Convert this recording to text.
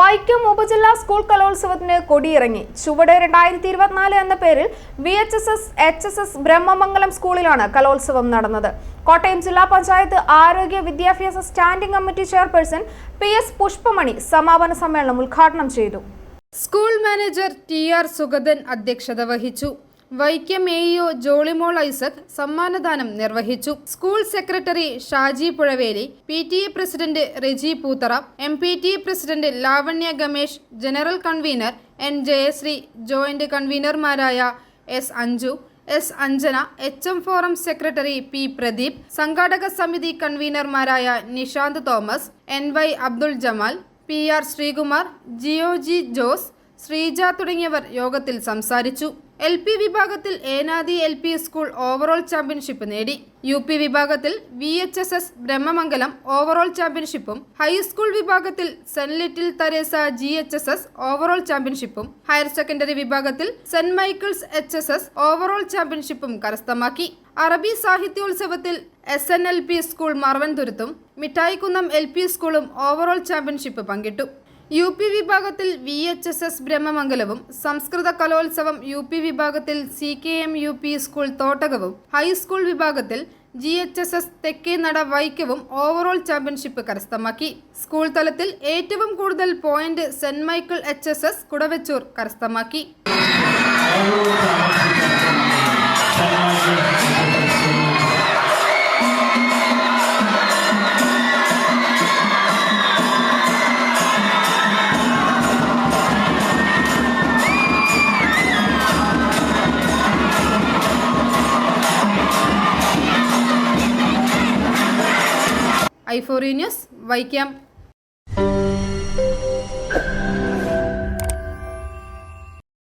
വൈക്കം ഉപജില്ലാ സ്കൂൾ കലോത്സവത്തിന് കൊടിയിറങ്ങി. ചുവട് രണ്ടായിരത്തി ഇരുപത്തിനാല് എന്ന പേരിൽ V H S S H S S Brahmamangalam സ്കൂളിലാണ് കലോത്സവം നടന്നത്. കോട്ടയം ജില്ലാ പഞ്ചായത്ത് ആരോഗ്യ വിദ്യാഭ്യാസ standing committee chairperson P S Pushpamani സമാപന സമ്മേളനം ഉദ്ഘാടനം ചെയ്തു. School manager T R Sugathan അധ്യക്ഷത വഹിച്ചു. വൈക്കം എഇഒ ജോളിമോൾ ഐസക് സമ്മാനദാനം നിർവഹിച്ചു. School secretary Shaji Puzhaveli P T A president Reji Poothara M P T A president Lavanya Gamesh general convener N Jayasree joint കൺവീനർമാരായ S Anju S Anjana H M forum secretary P Pradeep സംഘാടക സമിതി കൺവീനർമാരായ Nishanth Thomas N Y Abdul Jamal P R Sreekumar Jio G Jose Sreeja തുടങ്ങിയവർ യോഗത്തിൽ സംസാരിച്ചു. L P വിഭാഗത്തിൽ Enadi L P school overall championship നേടി. U P വിഭാഗത്തിൽ V H S S Brahmamangalam overall ചാമ്പ്യൻഷിപ്പും high school വിഭാഗത്തിൽ saint little Teresa G H S S overall ചാമ്പ്യൻഷിപ്പും higher secondary വിഭാഗത്തിൽ saint Michael's H S S overall ചാമ്പ്യൻഷിപ്പും കരസ്ഥമാക്കി. അറബി സാഹിത്യോത്സവത്തിൽ S N L P school മറവൻതുരുത്തും മിഠായിക്കുന്നം L P സ്കൂളും overall championship പങ്കിട്ടു. U P വിഭാഗത്തിൽ V H S S ബ്രഹ്മമംഗലവും സംസ്കൃത കലോത്സവം U P വിഭാഗത്തിൽ C K M U P school തോട്ടകവും high school വിഭാഗത്തിൽ G H S S Thekke Nada വൈക്കവും overall championship കരസ്ഥമാക്കി. School തലത്തിൽ ഏറ്റവും കൂടുതൽ point Saint Michael H S S Kudavechoor കരസ്ഥമാക്കി. ഐഫോറി ന്യൂസ് വൈക്കം